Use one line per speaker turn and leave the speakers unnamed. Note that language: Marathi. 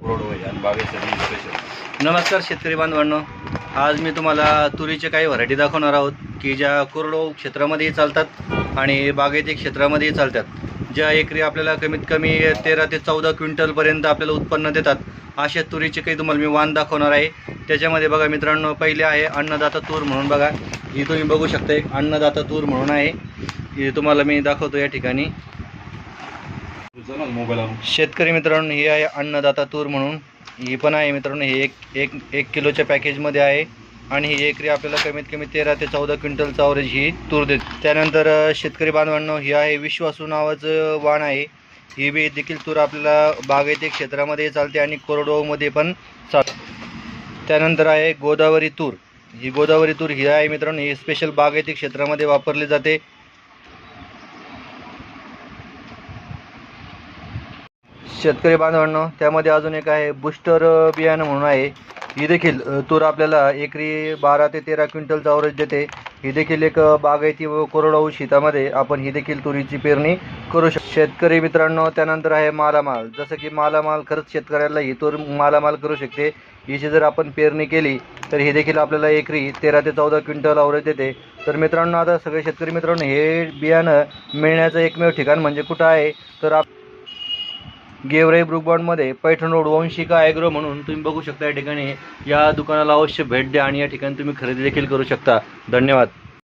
आणि बागेसाठी स्पेशल
नमस्कार शेतकरी बांधवांनो. आज मी तुम्हाला तुरीचे काही व्हरायटी दाखवणार आहोत की ज्या कोरडो क्षेत्रामध्येही चालतात आणि बागायती क्षेत्रामध्येही चालतात. ज्या एकरी आपल्याला कमीत कमी तेरा ते चौदा क्विंटलपर्यंत आपल्याला उत्पन्न देतात अशा तुरीचे काही तुम्हाला मी वाण दाखवणार आहे. त्याच्यामध्ये बघा मित्रांनो पहिले आहे अन्नदाता तूर म्हणून बघा. ही तुम्ही बघू शकता एक अन्नदाता तूर म्हणून आहे. ही तुम्हाला मी दाखवतो या ठिकाणी. शेतकरी मित्रांनो हे आहे अन्नदाता तूर म्हणून. ही पण आहे मित्रांनो हे एक एक एक किलोच्या पॅकेजमध्ये आहे. आणि ही एकरी आपल्याला कमीत कमी तेरा ते चौदा क्विंटलचा अवरेज ही तूर देते. त्यानंतर शेतकरी बांधवांनो ही आहे विश्वासू नावाचं वाण आहे. ही बी देखील तूर आपल्याला बागायती क्षेत्रामध्ये चालते आणि कोरडवाहूमध्ये पण चालते. त्यानंतर आहे गोदावरी तूर. ही गोदावरी तूर ही आहे मित्रांनो ही स्पेशल बागायती क्षेत्रामध्ये वापरली जाते. शेतकरी बांधवांनो त्यामध्ये अजून एक आहे बुस्टर बियाणं म्हणून आहे. ही देखील तूर आपल्याला एकरी बारा ते तेरा क्विंटलचा अवरेज देते. ही देखील एक बागायती व कोरडवाहू शेतामध्ये. आपण ही देखील तुरीची पेरणी करू शकतो. शेतकरी मित्रांनो त्यानंतर आहे मालामाल. जसं की मालामाल खरंच शेतकऱ्याला ही तूर मालामाल करू शकते. हिची जर आपण पेरणी केली तर ही देखील आपल्याला एकरी तेरा ते चौदा क्विंटल अवरेज देते. तर मित्रांनो आता सगळे शेतकरी मित्रांनो हे बियाणं मिळण्याचं एकमेव ठिकाण म्हणजे कुठं आहे? तर आप गेवराई ब्रुकबॉडमध्ये पैठण रोड वंशिका ॲग्रो म्हणून तुम्ही बघू शकता या ठिकाणी या दुकानाला अवश्य भेट द्या आणि या ठिकाणी तुम्ही खरेदी देखील करू शकता. धन्यवाद.